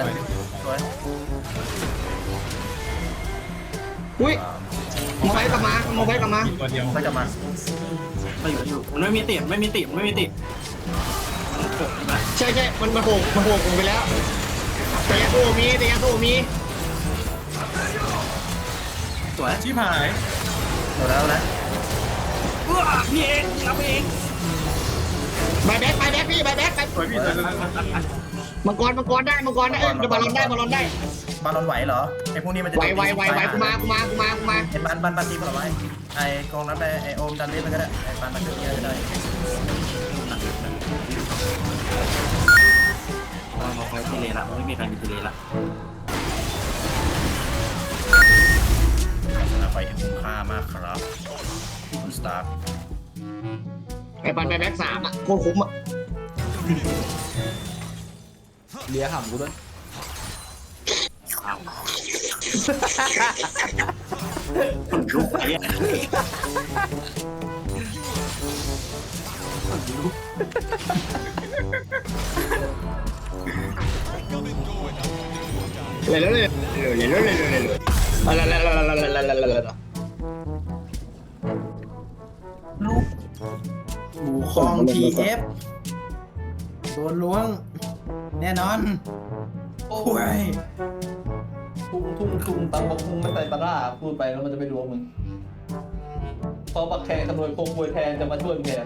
ตันได้สวยอุ้ยมองไปกลับมามองไปกลับมาตัวเดียวไม่กลับมาไม่อยู่อยู่มันไม่มีติดไม่มีติดไม่มีติดโอ้ยใช่ใช่มันมันโหกมันโหกผมไปแล้วแต่ยาโตมีแต่ยาโตมีสวยชิบหายหมดแล้วนะว้าพี่เองรับเอง บายแบ็คบายแบ็คพี่บายแบ็คไปสวยพี่เลยมังกรมังกรได้มังกรได้เอ้ยเดี๋ยวบอลลอนได้บอลลอนได้บอลลอนไหวเหรอไอ้พวกนี้มันจะไหวไหวไหวไหวกูมากูมากูมากูมาไอ้บันบันบันทีมันเอาไว้ไอ้กองนั้นไปไอ้โอมดันเล่นมันก็ได้ไอ้บันมันจะมีอะไรได้มามาคอยทีเลละไม่มีใครมีทีเลละชนะไฟที่คุ้มค่ามากครับคุณสตาร์ ไอ้ปันบายแบ็คสามอะโคตรคุ้มอะเลียห่ำกูด้วยอ้าวคนลุกไปอะเลยเลยเลยเลยเลยเลยเลยเลยอะไรอะไรอะไรอะไรอะไรอะไรอะไรลูก หมูคองทีเอฟโดนล้วง แน่นอน โอ้ย ทุ่งทุ่งทุ่งตังบกทุ่งไม่ใส่ตะกร้าพูดไปแล้วมันจะไปรวมมึงพอปักแขกขโมยโคงควยแทนจะมาช่วยมึงแทน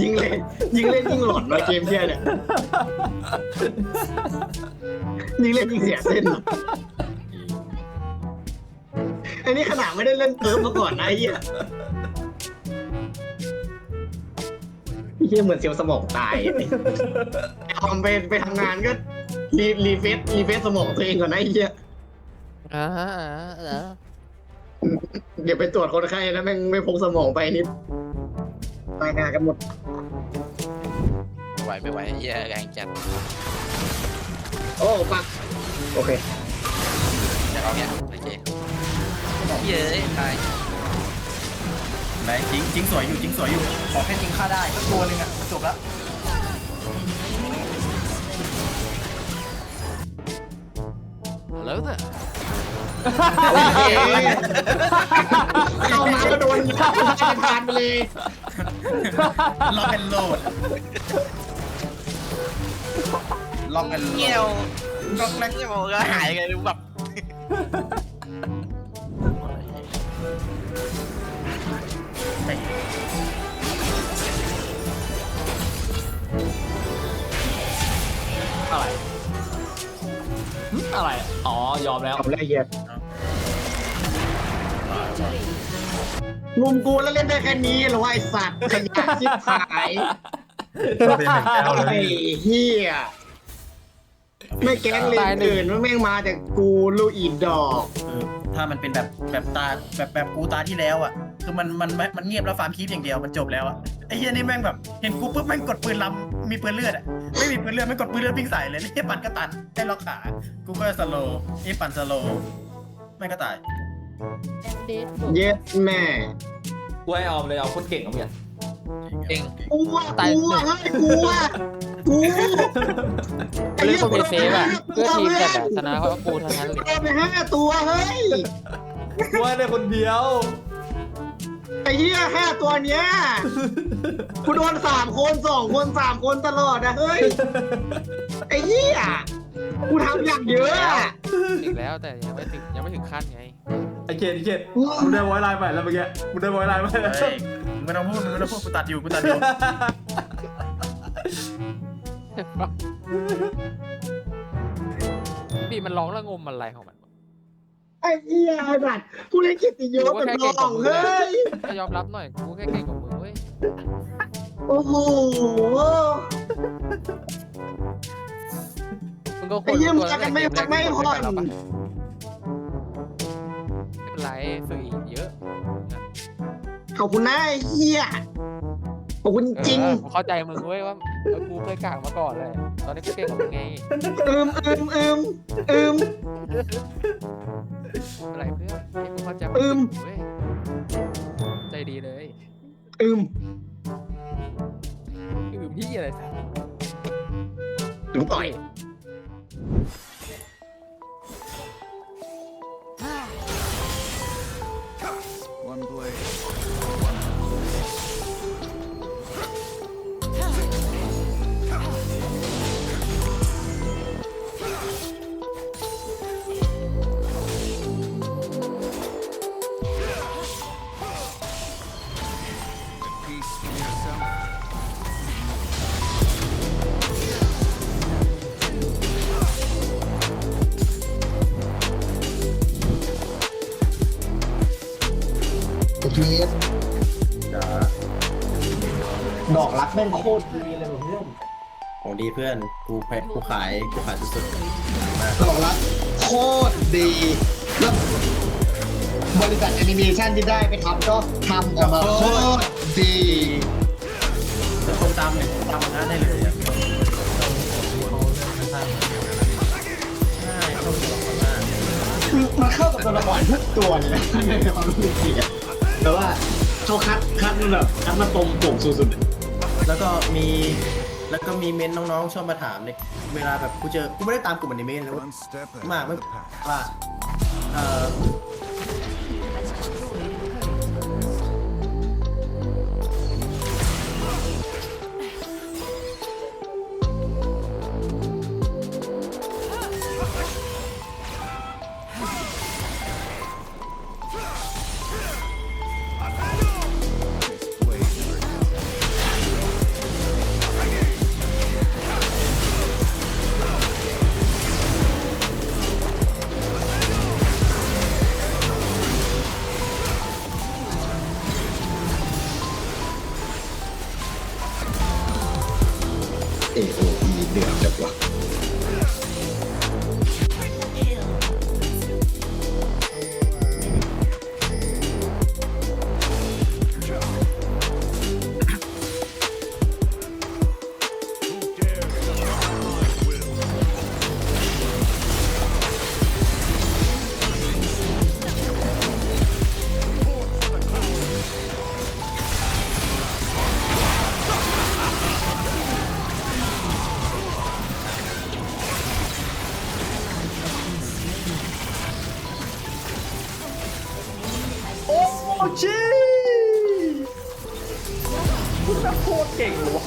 ยิงเล่นยิงเล่นยิงหลอนมาเกมเที่ยเนี่ยยิงเล่นยิงเสียเส้นอั นนี้ขนาดไม่ได้เล่นเติมมาก่อนนะไอ้เหี้ยไอ้เหี้ยเหมือนเซลล์สมองตายเอาไปไปทำงานก็รีรีเฟซรีเฟซสมองตัวเองก่อนนะไอ้เหี้ยอ่าเหรอเดี๋ยวไปตรวจคนไข้นะแม่งไม่พกสมองไปนิดตายหากันหมดไม่ไหวไม่ไหวเหี้ยแรงจัดโอ้ปักโอเค จะเอาเนี้ยโอ เคเย้ยตายไหนจริงจริงสวยอยู่จริงสวยอยู่ ขอแค่จริงฆ่าได้ก็ตัวหนึงอะจบแล้วเอาแล้วเนี่ยโอเคเข้ามาก็โดนจะผ่านไปเลยล็อกแอนโหลดล็อกแอนโหลเงี้ยวดล็อกแรกเงี้ยวก็หายไงดูแบบ อะไรหึอะไร อ๋อ ยอมแล้ว ทำไรเหี้ยลุมกูแล้วเล่นได้แค่นี้เหรอวะไอสัตว์ขยะชิบหายตัวเป็นแก้วเลยไอ้เฮียไม่แก๊งเลยอื่นว่าแม่งมาแต่กูลูกอีดดอกเออ ถ้ามันเป็นแบบแบบตาแบบแบบกูตาที่แล้วอะ คือมันมันมันมันเงียบแล้วฟาร์มคีปอย่างเดียวมันจบแล้วอะไอ้เหี้ยนี่แม่งแบบเห็นกูปุ๊บแม่งกดปืนลำมีปืนเลือดอะไม่มีปืนเลือดไม่งกดปืนเลือดวิ่งใส่เลยนี่ปั่นก็ตันให้ล็อกขากูก็สโลว์นี่ปั่นสโลว์แม่งก็ตายเย็ดแม่กูให้ออมเลยเอาคนเก่งของมึงเองกูว่ากูว่าเฮ้ยกูว่า กูกูเล่นคนเป็นเซฟอะเพื่อทีมแต่ชนะเพราะกูทั้งนั้นเลยโดนไปห้าตัวเฮ้ยกูให้ได้คนเดียวไอ้เหี้ยห้าตัวเนี้ยกูโดนสามคนสองคนสามคนตลอดนะเฮ้ยไอ้เหี้ยกูทำอย่างเยอะอีกแล้วแต่ยังไม่ถึงยังไม่ถึงขั้นไงไอเกดไอเกดมึงได้ไว้ไลน์ใหม่แล้วเมื่อกี้มึงได้ไว้ไลน์ใหม่แล้วไม่ต้องพูดมึงไม่ต้องพูดกูตัดอยู่กูตัดอยู่ บีมันร้องระงมอะไรของมันวะไอ้เหี้ยไอ้สัตว์กูเล่นกิตติยศเป็นรองเฮ้ย ก็ยอมรับหน่อยกูแค่เก่งกว่ามึงเว้ยโอ้โห มึงก็คไอ้นเหี้ยรู้มึตัวงแล้วกันไม่เกมแรกไม่ที่ผ่อนเราปะไม่เป็นไรฝึกอีกเยอะขอบคุณนะไอ้เหี้ยขอบคุณจริง เออกูเข้าใจมึงเว้ยว่า เออกูเคยกลางมาก่อนเลย ตอนนี้กูเก่งกว่ามึงไงอืมอืมอืมอืมอะไรเพื่อนให้กูเข้าใจอืมเว้ยใจดีเลยอืมอืมที่อะไรดูต่อย แม่งโคตรดีเลยเพื่อนของดีเพื่อน กูแพ้กูขาย กูขายสุดดอกรักโคตรดีแล้วบริษัทแอนิเมชันที่ได้ไปทำก็ทำออกมาโคตรดีๆจะคนตามเนี่ยตามมันได้เลยอะใช่ต้องดูคนมากคือมันเข้ากับตัวละครทุกตัวเลยนะในความรู้สึกจริงอะแต่ว่าเขาคัดคัดมันแบบคัดมาตรงปกสุดๆ แล้วก็มีแล้วก็มีเมนน้องๆชอบมาถามเนี่ยเวลาแบบกูเจอกูไม่ได้ตามกลุ่มอนิเมะเลยเว้ย One step ahead มาก of ไม่ the pack. ว่าเอ่อเอโอ อี อ้ชีคุณแบบโคตรเก่งเลยวะ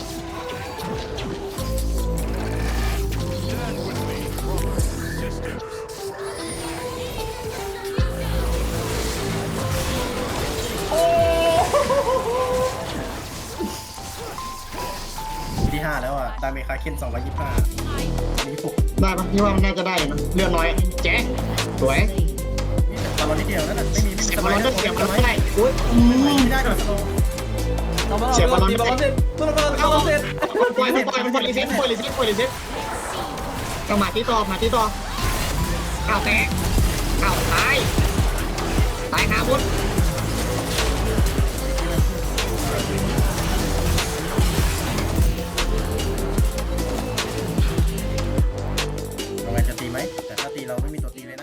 ที่ห้าแล้วอะ ตามเมคาเคนสองร้อยยี่สิบห้ามีหกได้ปะนี่ว่ามันน่าจะได้นะเลือดน้อย แจ๊ะสวยาเรานิดเดียวนั่นแหละไม่มีไม่มีสบายเสียบอลได้อุ้ยไม่ได้หรอกสโลเสียบอลตีบอลเสร็จตัวบอลเข้าเสร็จปล่อยมันปล่อยมันปล่อยรีเซ็ตปล่อยรีเซ็ตปล่อยรีเซ็ตจังหวะที่ต่อมาที่ต่อเข้าแตะเข้าตายตายคาบุญเราจะตีไหมแต่ถ้าตีเราไม่มีตัวตีเลยนะ